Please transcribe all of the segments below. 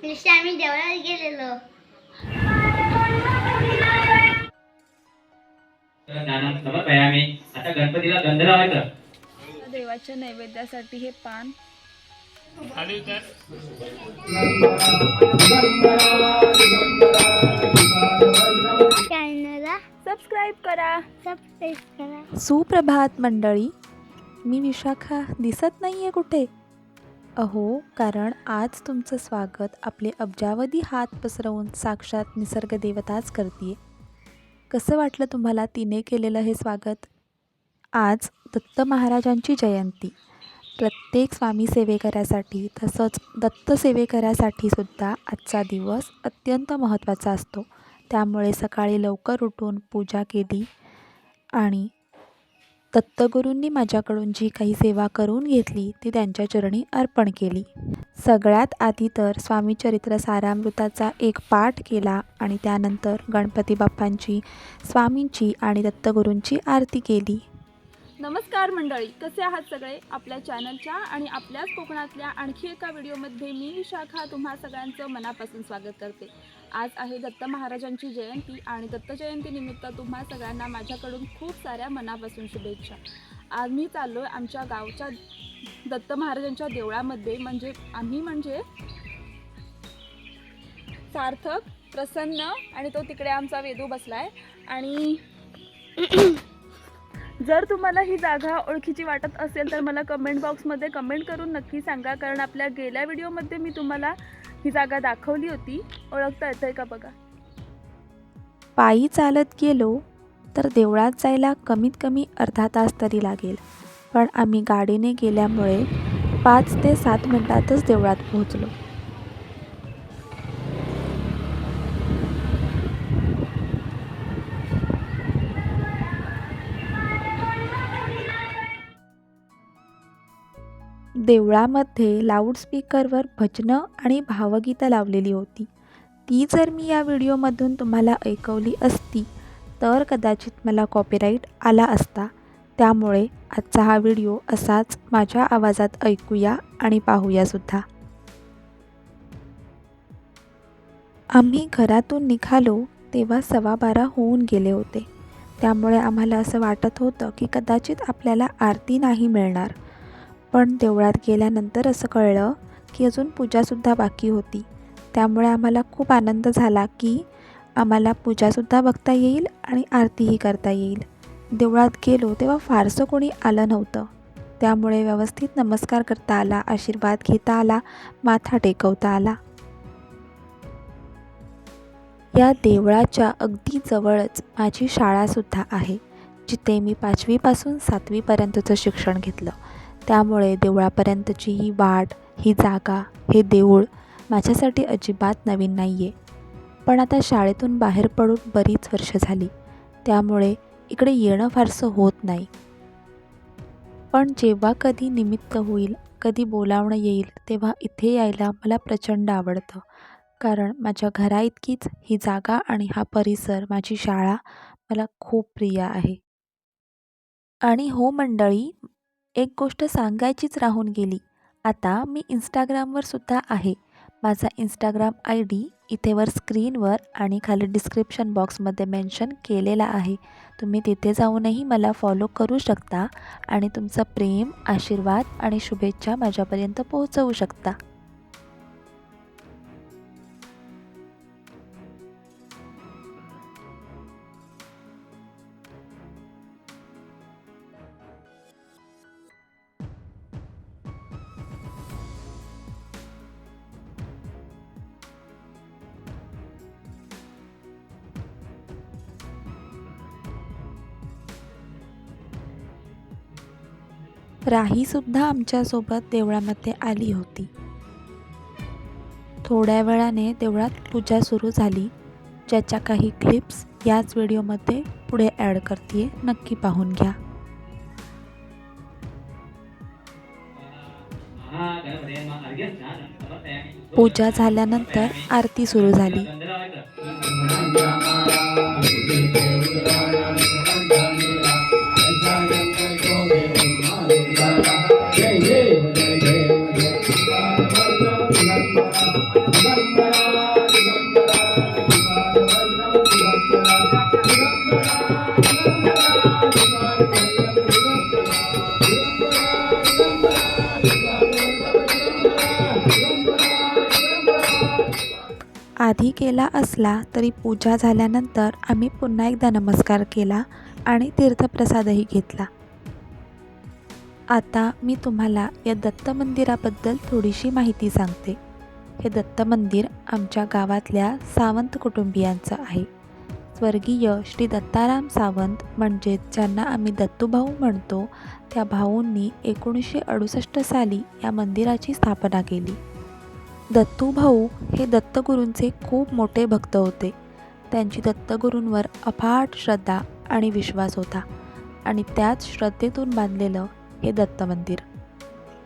दिवशी आम्ही देवळात गेलेलो. तर नाना समर्पयामी आता गणपतीला गंध लावायचं देवाच्या नैवेद्यासाठी हे पान. चॅनलला सबस्क्राईब करा. सबस्क्राईब करा. सुप्रभात मंडळी. मी विशाखा. दिसत नाही आहे कुठे? अहो कारण आज तुमचं स्वागत आपले अब्जावधी हात पसरवून साक्षात निसर्ग देवताच करते कसं वाटलं तुम्हाला तिने केलेलं हे स्वागत? आज दत्त महाराजांची जयंती. प्रत्येक स्वामी सेवेकऱ्यासाठी तसंच दत्त सेवेकऱ्यासाठी सुद्धा आजचा दिवस अत्यंत महत्त्वाचा असतो. त्यामुळे सकाळी लवकर उठून पूजा केली आणि दत्तगुरूंनी माझ्याकडून जी काही सेवा करून घेतली ती त्यांच्या चरणी अर्पण केली. सगळ्यात आधी तर स्वामी चरित्र सारामृताचा एक पाठ केला आणि त्यानंतर गणपती बाप्पांची स्वामींची आणि दत्तगुरूंची आरती केली. नमस्कार मंडळी कसे आहात सगळे? आपल्या चॅनलच्या आणि आपल्याच कोकणातल्या आणखी एका व्हिडिओमध्ये मी विशाखा तुम्हा सगळ्यांचं मनापासून स्वागत करते. आज आहे दत्त महाराजांची जयंती आणि दत्त जयंतीनिमित्त तुम्हा सगळ्यांना माझ्याकडून खूप साऱ्या मनापासून शुभेच्छा. आज मी चाललो आहे आमच्या गावच्या दत्त महाराजांच्या देवळामध्ये म्हणजे आम्ही म्हणजे सार्थक प्रसन्न आणि तो तिकडे आमचा वेदू आहे आणि जर तुम्हाला ही जागा ओळखीची वाटत असेल तर मला कमेंट बॉक्समध्ये कमेंट करून नक्की सांगा. कारण आपल्या गेल्या व्हिडिओमध्ये मी तुम्हाला ही जागा दाखवली होती. ओळखता येतं आहे का बघा? पायी चालत गेलो तर देवळात जायला कमीत कमी अर्धा तास तरी लागेल. पण आम्ही गाडीने गेल्यामुळे पाच ते सात मिनटातच देवळात पोहोचलो. देवळामध्ये लाऊडस्पीकरवर भजनं आणि भावगीतं लावलेली होती. ती जर मी या व्हिडिओमधून तुम्हाला ऐकवली असती तर कदाचित मला कॉपीराईट आला असता. त्यामुळे आजचा हा व्हिडिओ असाच माझ्या आवाजात ऐकूया आणि पाहूयासुद्धा आम्ही घरातून निघालो तेव्हा सव्वा बारा होऊन गेले होते. त्यामुळे आम्हाला असं वाटत होतं की कदाचित आपल्याला आरती नाही मिळणार. पण देवळात गेल्यानंतर असं कळलं की अजून पूजासुद्धा बाकी होती. त्यामुळे आम्हाला खूप आनंद झाला की आम्हाला पूजासुद्धा बघता येईल आणि आरतीही करता येईल. देवळात गेलो तेव्हा फारसं कोणी आलं नव्हतं. त्यामुळे व्यवस्थित नमस्कार करता आला आशीर्वाद घेता आला माथा टेकवता आला. या देवळाच्या अगदी जवळच माझी शाळासुद्धा आहे जिथे मी पाचवीपासून सातवीपर्यंतचं शिक्षण घेतलं. त्यामुळे देवळापर्यंतची ही वाट ही जागा हे देऊळ माझ्यासाठी अजिबात नवीन नाही आहे पण आता शाळेतून बाहेर पडून बरीच वर्ष झाली. त्यामुळे इकडे येणं फारसं होत नाही. पण जेव्हा कधी निमित्त होईल कधी बोलावणं येईल तेव्हा इथे यायला मला प्रचंड आवडतं. कारण माझ्या घराइतकीच ही जागा आणि हा परिसर माझी शाळा मला खूप प्रिय आहे. आणि हो मंडळी एक गोष्ट सांगायचीच राहून गेली. आता मी इंस्टाग्रामवर सुद्धा आहे. माझा इंस्टाग्राम आय डी इथे वर स्क्रीनवर आणि खाली डिस्क्रिप्शन बॉक्समध्ये मेन्शन केलेला आहे. तुम्ही तिथे जाऊनही मला फॉलो करू शकता आणि तुमचं प्रेम आशीर्वाद आणि शुभेच्छा माझ्यापर्यंत पोहोचवू शकता. राहीसुद्धा आमच्यासोबत देवळामध्ये आली होती. थोड्या वेळाने देवळात पूजा सुरू झाली. ज्याच्या काही क्लिप्स याच व्हिडिओमध्ये पुढे ॲड करते नक्की पाहून घ्या. पूजा झाल्यानंतर आरती सुरू झाली. आधी केला असला तरी पूजा झाल्यानंतर आम्ही पुन्हा एकदा नमस्कार केला आणि तीर्थप्रसादही घेतला. आता मी तुम्हाला या दत्त मंदिराबद्दल थोडीशी माहिती सांगते. हे दत्त मंदिर आमच्या गावातल्या सावंत कुटुंबियांचं आहे. स्वर्गीय श्री दत्ताराम सावंत म्हणजेच ज्यांना आम्ही दत्तूभाऊ म्हणतो त्या भाऊंनी एकोणीसशे अडुसष्ट साली या मंदिराची स्थापना केली. दत्तूभाऊ हे दत्तगुरूंचे खूप मोठे भक्त होते. त्यांची दत्तगुरूंवर अफाट श्रद्धा आणि विश्वास होता आणि त्याच श्रद्धेतून बांधलेलं हे दत्त मंदिर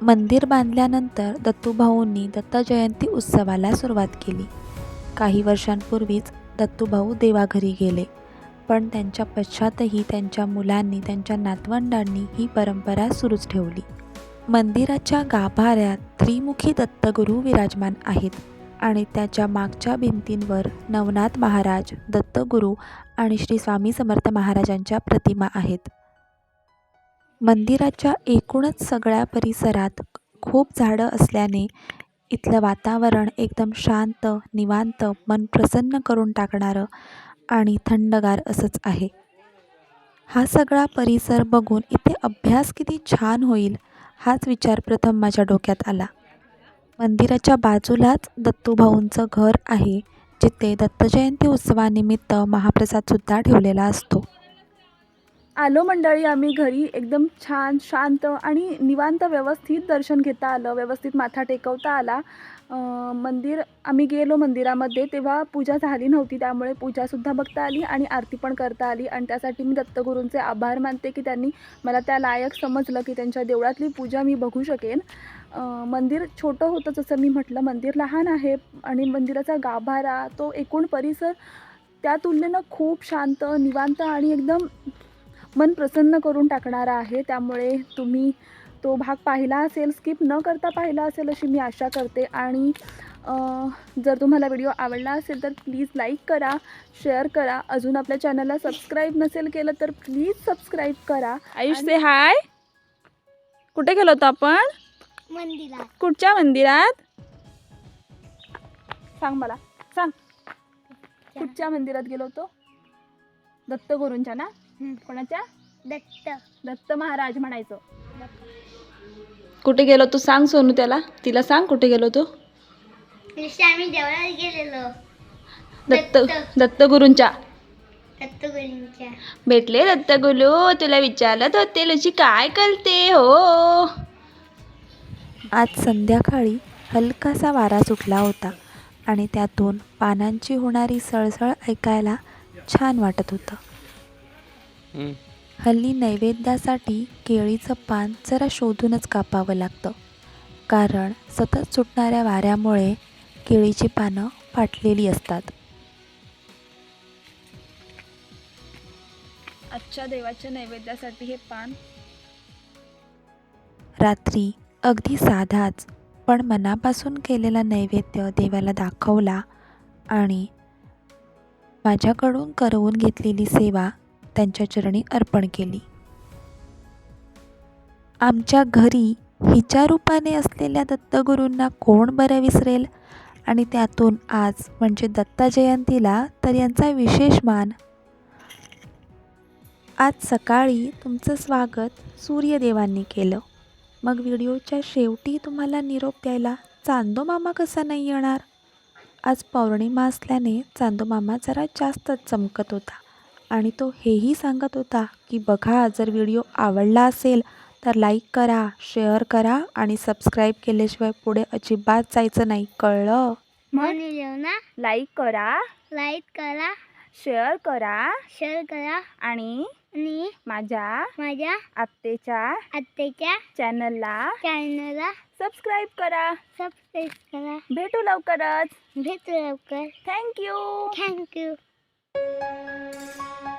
मंदिर बांधल्यानंतर दत्तूभाऊंनी दत्त जयंती उत्सवाला सुरुवात केली. काही वर्षांपूर्वीच दत्तूभाऊ देवाघरी गेले पण त्यांच्या पश्चातही त्यांच्या मुलांनी त्यांच्या नातवंडांनी ही परंपरा सुरूच ठेवली. मंदिराच्या गाभाऱ्यात त्रिमुखी दत्तगुरू विराजमान आहेत आणि त्याच्या मागच्या भिंतींवर नवनाथ महाराज दत्तगुरू आणि श्री स्वामी समर्थ महाराजांच्या प्रतिमा आहेत. मंदिराच्या एकूणच सगळ्या परिसरात खूप झाडं असल्याने इथलं वातावरण एकदम शांत निवांत मन प्रसन्न करून टाकणारं आणि थंडगार असंच आहे. हा सगळा परिसर बघून इथे अभ्यास किती छान होईल हाच विचार प्रथम माझ्या डोक्यात आला. मंदिराच्या बाजूलाच दत्तूभाऊंचं घर आहे जिथे दत्तजयंती उत्सवानिमित्त महाप्रसादसुद्धा ठेवलेला असतो. आलो मंडळी आम्ही घरी एकदम छान शांत आणि निवांत व्यवस्थित दर्शन घेता आलं. व्यवस्थित माथा टेकवता आला. मंदिर आम्ही गेलो मंदिरामध्ये तेव्हा पूजा झाली नव्हती. त्यामुळे पूजासुद्धा बघता आली आणि आरती पण करता आली. आणि त्यासाठी मी दत्तगुरूंचे आभार मानते की त्यांनी मला त्या लायक समजलं की त्यांच्या देवळातली पूजा मी बघू शकेन. मंदिर छोटं होतं जसं मी म्हटलं मंदिर लहान आहे आणि मंदिराचा गाभारा तो एकूण परिसर त्या तुलनेनं खूप शांत निवांत आणि एकदम मन प्रसन्न करून टाकणारा आहे. त्यामुळे तुम्ही तो भाग पाहिला असेल स्किप न करता पाहिला असेल अशी मी आशा करते. आणि अं, जर तुम्हाला व्हिडिओ आवडला असेल तर प्लीज लाईक करा शेअर करा. अजून आपल्या चॅनलला सबस्क्राईब नसेल केलं तर प्लीज सबस्क्राईब करा. आयुष से हाय कुठे गेलो होतो आपण? मंदिरात. कुठच्या मंदिरात? सांग मला. सांग. कुठच्या? मंदिरात गेलो होतो? दत्तगुरूंच्या ना? हं. कोणाच्या? दत्त. दत्त महाराज म्हणायचं. कुठे गेलो तू सांग सोनू त्याला. तिला सांग कुठे गेलो तू. आम्ही देवळात गेलेलो. दत्त दत्त. दत्तगुरूंच्या. दत्तगुरूंच्या. भेटले दत्तगुरू तुला विचारत होते लुची काय करते हो. आज संध्याकाळी हलकासा वारा सुटला होता आणि त्यातून पानांची होणारी सळसळ ऐकायला छान वाटत होतं. हल्ली नैवेद्यासाठी केळीचं पान जरा शोधूनच कापावं लागतं. कारण सतत सुटणाऱ्या वाऱ्यामुळे केळीची पानं फाटलेली असतात. आजच्या देवाच्या नैवेद्यासाठी हे पान रात्री अगदी साधाच पण मनापासून केलेला नैवेद्य देवाला दाखवला आणि माझ्याकडून करवून घेतलेली सेवा त्यांच्या चरणी अर्पण केली. आमच्या घरी हिच्या रूपाने असलेल्या दत्तगुरूंना कोण बरं विसरेल? आणि त्यातून आज म्हणजे दत्ता जयंतीला तर यांचा विशेष मान. आज सकाळी तुमचं स्वागत सूर्यदेवांनी केलं. मग व्हिडिओच्या शेवटी तुम्हाला निरोप द्यायला चांदो मामा कसा नाही येणार? आज पौर्णिमा असल्याने चांदो मामा जरा जास्तच चमकत होता. आणि तो हेही सांगत होता की बघा जर व्हिडिओ आवडला असेल तर लाईक करा शेअर करा आणि सबस्क्राईब केल्याशिवाय पुढे अजिबात जायचं नाही. कळलं? म्हणून ना लाईक करा लाईक करा शेअर करा शेअर करा आणि आणि माझ्या माझ्या आत्तेच्या आत्याच्या चॅनलला चॅनलला सबस्क्राईब करा. सबस्क्राईब करा. भेटू लवकरच. भेटू लवकर. Thank you thank you Música